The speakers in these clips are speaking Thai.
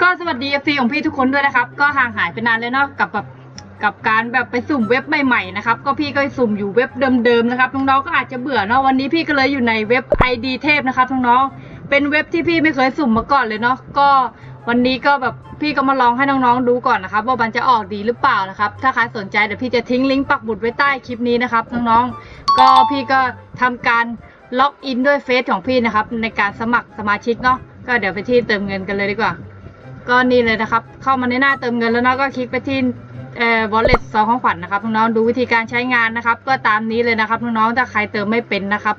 ก็สวัสดี FC ของพี่ทุกคนด้วยนะครับ ก็ห่างหายไปนานเลยเนาะกับแบบกับการแบบไปสุ่มเว็บใหม่ๆนะครับ ก็พี่ก็สุ่มอยู่เว็บเดิมๆนะครับน้องๆก็อาจจะเบื่อเนาะวันนี้พี่ก็เลยอยู่ในเว็บ ID เทพนะครับน้องๆเป็นเว็บที่พี่ไม่เคยสุ่มมาก่อนเลยเนาะก็วันนี้ก็แบบพี่ก็มาลองให้น้องๆดูก่อนนะครับ ว่ามันจะออกดีหรือเปล่านะครับ ถ้าใครสนใจเดี๋ยวพี่จะทิ้งลิงก์ปักหมุดไว้ใต้คลิปนี้นะครับน้องๆก็พี่ก็ทำการล็อกอินด้วยเฟซของพี่นะครับในการสมัครสมาชิกเนาะก็เดี๋ยวไปที่เติมเงินกันเลยดีกว่า ก็นี่เลยนะครับ เข้ามาในหน้าเติมเงินแล้วเนาะก็คลิกไปที่เอ่อ wallet ซองของขวัญนะครับน้องๆดูวิธีการใช้งานนะครับ ก็ตามนี้เลยนะครับน้องๆถ้าใครเติมไม่เป็นนะครับ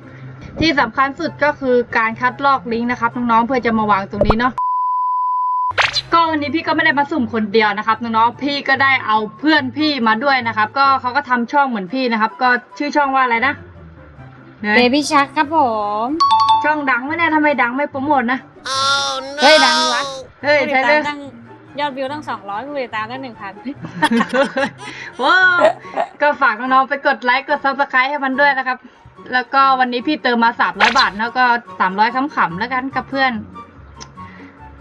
ที่สำคัญสุดก็คือการคัดลอกลิงก์นะครับน้องๆเพื่อจะมาวางตรงนี้เนาะก็วันนี้พี่ก็ไม่ได้มาสุ่มคนเดียวนะครับน้องๆพี่ก็ได้เอาเพื่อนพี่มาด้วยนะครับ ก็เขาก็ทำช่องเหมือนพี่นะครับ ก็ชื่อช่องว่าอะไรนะเนเบยบี้ชักครับผม ช่องดังไหมเนี่ยทำไมดังไม่โปรโมทนะเฮ้ยดังวะ เฮ้ยผู้ติใช่ดเลตายมตั้งยอดวิวตั้งสองร้อยผู้ติดตามตั้งหนึ่งพันว้าวก็ฝากน้องๆไปกดไลค์กดซับสไครต์ให้มันด้วยนะครับ แล้วก็วันนี้พี่เติมมาสามร้อยบาท แล้วก็สามร้อยขำๆแล้วกันกับเพื่อน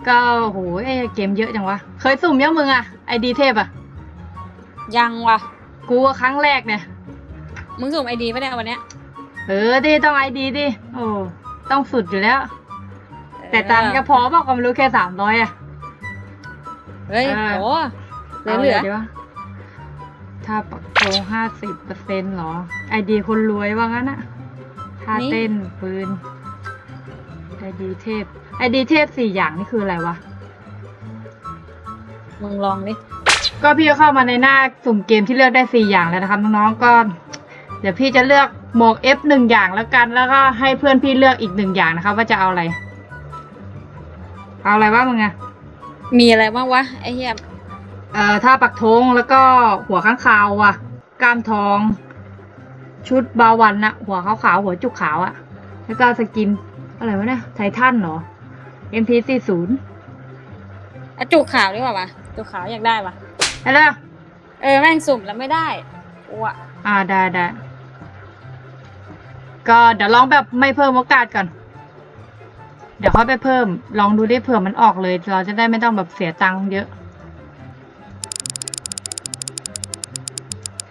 ก็โหเอ้ยเกมเยอะจังวะ เคยสุ่มยังมึงอะไอดีเทพอะยังวะกูว่าครั้งแรกเนี่ย มึงสุ่มไอดีไม่ได้วันเนี้ยเออดิต้องไอดีดิโอ้ต้องสุดอยู่แล้ว แต่ตังค์ก็พอบอกก็ไม่รู้แค่สามร้อยอะ เฮ้ยเออโหเหลือเหลือาดี๋ยวะถ้าปักโตห้าสิบเปอร์เซ็นต์หรอ ไอดีคนรวยว่างั้นอะท่าเต้นปืน ไอดีเทพ ไอดีเทพสี่อย่างนี่คืออะไรวะ มึงลองดิ ก็พี่ก็เข้ามาในหน้าสุ่มเกมที่เลือกได้สี่อย่างแล้วนะครับน้องๆก็ เดี๋ยวพี่จะเลือกหมวก F หนึ่งอย่างแล้วกัน แล้วก็ให้เพื่อนพี่เลือกอีกหนึ่งอย่างนะครับว่าจะเอาอะไร เอาอะไรวะมึงอะมีอะไรบ้างวะไอเหี้ยเอ่อท่าปักธงแล้วก็หัวข้างคาวอะกล้ามทอง ชุดบาวันนะหัวขาวๆหัวจุกขาวอะแล้วก็สกิน อะไรวะเนี่ยไททันเหรอ MP40 อะจุกขาวดีกว่าวะจุกขาวอยากได้ปะอะไรนะเออแม่งสุ่มแล้วไม่ได้อ้วอ่าได้ได้ก็เดี๋ยวลองแบบไม่เพิ่มโอกาสก่อน เดี๋ยวค่อยไปเพิ่ม ลองดูได้เผื่อมันออกเลย เราจะได้ไม่ต้องแบบเสียตังค์เยอะ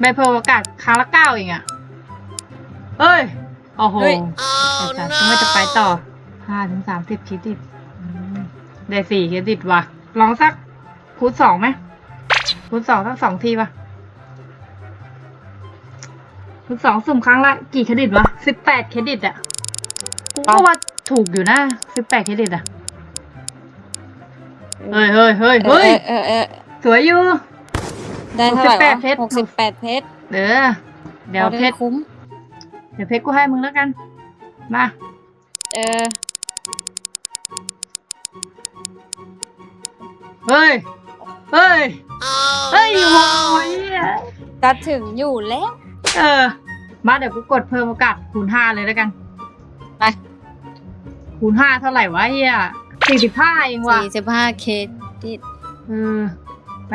ไม่เพิ่มโอกาสครั้งละเก้าเองอะเอ้ย โอ้โหเฮ้ยไอ้สัสต้องว่าจะไปต่อห้าถึงสามสิบเครดิตอืมได้สี่เครดิตว่ะ ลองสักคูณสองไหมคูณสองสักสองทีป่ะคูณสองสุ่มครั้งละ กี่เครดิตวะสิบแปดเครดิตอะ กูก็ว่าถูกอยู่นะสิบแปดเครดิตอะเฮ้ยเฮ้ยเฮ้ยเอเฮ้อยเออเออสวยอยู่ ได้เท่าไหร่68วะเพชรหกสิบแปดเพชรเด้อเดี๋ยวอาได้เพชรคุ้ม เดี๋ยวเพชรกูให้มึงแล้วกัน มา เออ เฮ้ย เฮ้ย เฮ้ยโว้ยจะถึงอยู่แล้ว เออ มาเดี๋ยวกูกดเพิ่มโอกาสคูณห้าเลยแล้วกันไป คูณห้าเท่าไหร่วะเฮียสี่สิบห้าเองว่ะสี่สิบห้าเครดิตเออไป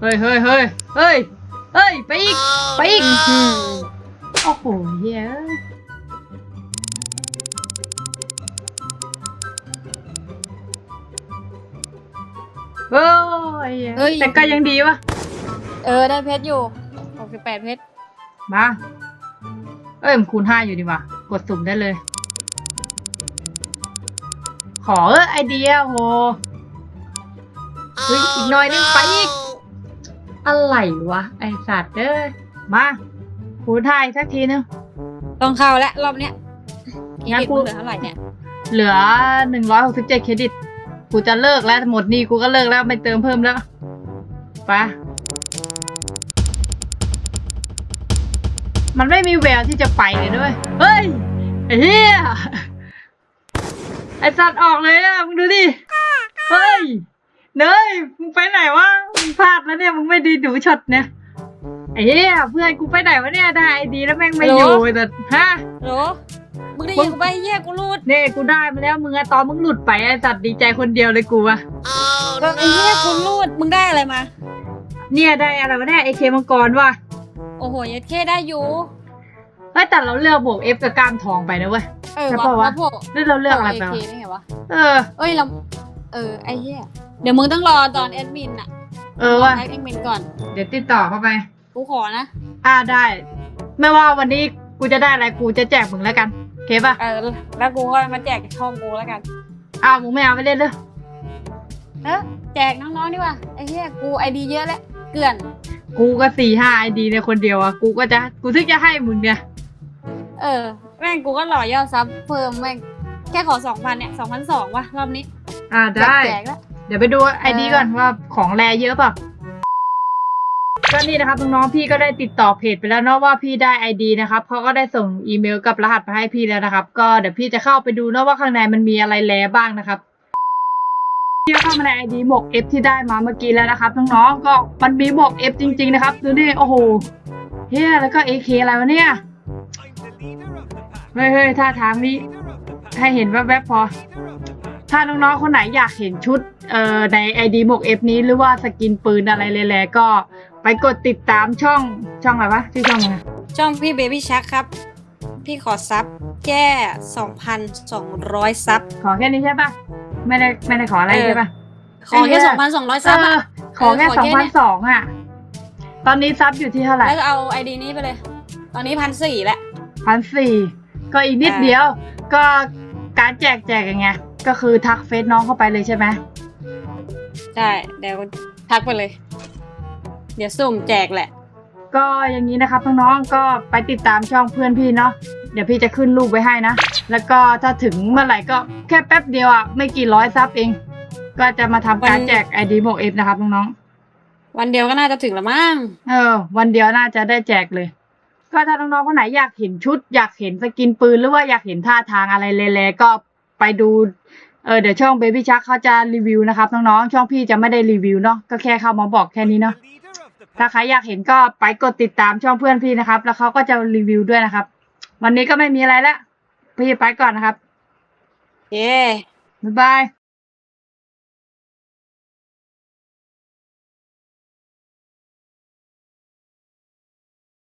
เฮ้ยเฮ้ยเฮ้ยเฮ้ยเฮ้ยไปอีกไปอีกอืมโอ้โหเฮียเอ้ยโอ้ยเหี้ยเฮ้ย แต่ก็ยังดีวะ เออ ได้เพชรอยู่หกสิบแปดเพชร มา เอ้ยมันคูณห้าอยู่ดีว่ะกดสุ่มได้เลย ขอเออไอเดียโหเฮ้ยอีกหน่อยนึงไปอีก อะไรวะ ไอสัตว์เอ้ยมาคูณห้าอีกสักทีนึง ต้องเข้าแล้วรอบเนี้ยเครงั้นดิตกู มึงเหลือเท่าไหร่เนี่ยเหลือหนึ่งร้อยหกสิบเจ็ดเครดิต กูจะเลิกแล้วหมดหนี่กูก็เลิกแล้วไม่เติมเพิ่มแล้วไป มันไม่มีแววที่จะไปเลยด้วย เฮ้ยไอ้เหี้ยไอ้สัตว์ออกเลยอะมึงดูดิ เฮ้ย เนยมึงไปไหนวะ มึงพลาดแล้วเนี่ย มึงไม่ดีดูช็อตเนี่ยไอ้เหี้ยเพื่อนกูไปไหนวะเนี่ยได้ไอดีแล้วแม่งไม่อยู่แต่ฮะโหลมึงได้ยินกูไปเหี้ยกูรูดเน่กูได้มาแล้วมึงอะตอนมึงหลุดไปไอ้สัตว์ดีใจคนเดียวเลยกูอะก็ไอ้เหี้ยกูรูดมึงได้อะไรมา เนี่ยได้อะไรวะเนี่ยไอเคมังกรว่ะโอ้โหยัดแค่ได้อยู่เอ้ยแต่เราเลือกบวก F กับกล้ามทองไปนะเว้ย เออใช่วะปะวะ แล้วพวกหรือเราเลือกอะไรไปเอวะได้ไงวะ เออ เอ้ยเราเออไอ้เหี้ยเดี๋ยวมึงต้องรอตอนแอดมินอะเออว่ะแอดมินก่อนเดี๋ยวติดต่อเข้าไป กูขอนะอ่าได้ ไม่ว่าวันนี้กูจะได้อะไรกูจะแจกมึงแล้วกันโอเคป่ะเออแล้วกูก็มาแจกช่องกูแล้วกัน อ้าวมึงไม่เอาไปเล่นเลยเออแจกน้องๆดีกว่าไอ้เหี้ยกูไอดีเยอะแล้วเกลื่อน กูก็สี่ห้าไอดีในคนเดียวอะ กูก็จะ กูถึงจะให้มึงเนี่ย เออ แม่งกูก็หล่อยอดซับเพิ่มแม่งแค่ขอสองพันเนี่ยสองพันสองว่ะรอบนี้อ่าอยากได้ แจกแล้ว เดี๋ยวไปดูไอดีก่อนว่าของแรเยอะเปล่ะ ก็นี่นะครับน้องๆพี่ก็ได้ติดต่อเพจไปแล้วเนาะว่าพี่ได้ไอดีนะครับเขาก็ได้ส่งอีเมลกับรหัสมาให้พี่แล้วนะครับ ก็เดี๋ยวพี่จะเข้าไปดูเนาะว่าข้างในมันมีอะไรแลบ้างนะครับ พี่ก็เข้ามาในไอดีหมวก F ที่ได้มาเมื่อกี้แล้วนะครับน้องๆก็มันมีหมวก F จริง ๆ นะครับดูนี่โอ้โหเฮ้ยแล้วก็ AK อะไรวะเนี่ยเฮ้ยเฮ้ยท่าทางนี้ให้เห็นแวบๆพอ ถ้าน้องๆคนไหนอยากเห็นชุดเอ่อใน ID หมวก F นี้หรือว่าสกินปืนอะไรเลยแหละก็ไปกดติดตามช่องช่องอะไรวะชื่อช่องอะไรช่องพี่เบบี้ชักครับ พี่ขอซับแค่สองพันสองร้อยซับขอแค่นี้ใช่ปะ ไม่ได้ไม่ได้ขออะไรเออใช่ปะขอแค่สองพันสองร้อยเอซับออะขอแค่เออขสอองแค่พัเนี้นยสองอะตอนนี้ซับอยู่ที่เท่าไหร่แล้วก็เอาไอดีนี้ไปเลย ตอนนี้พันสี่แล้วพันสี่ก็อีกนิดอ่าเดียว ก็การแจกแจกยังไงก็คือทักเฟซน้องเข้าไปเลยใช่ไหมใช่เดี๋ยวทักไปเลย เดี๋ยวสุ่มแจกแหละ ก็อย่างนี้นะครับน้องๆก็ไปติดตามช่องเพื่อนพี่เนาะ เดี๋ยวพี่จะขึ้นรูปไว้ให้นะ แล้วก็ถ้าถึงเมื่อไหร่ก็แค่แป๊บเดียวอะไม่กี่ร้อยซับเอง ก็จะมาทำการวันแจกไอดีโมเอฟนะครับน้องวันเดียวก็น่าจะถึงละมั้งๆเออวันเดียวน่าจะได้แจกเลย ก็ถ้าน้องๆคนไหนอยากเห็นชุด อยากเห็นสกินปืน หรือว่าอยากเห็นท่าทางอะไรเลๆก็ไปดูเออเดี๋ยวช่องเบบี้ชักเขาจะรีวิวนะครับน้องๆช่องพี่จะไม่ได้รีวิวเนาะก็แค่เข้ามาบอกแค่นี้เนาะถ้าใครอยากเห็นก็ไปกดติดตามช่องเพื่อนพี่นะครับ แล้วเขาก็จะรีวิวด้วยนะครับ วันนี้ก็ไม่มีอะไรแล้วพี่ไปก่อนนะครับ เย้ บ๊ายบาย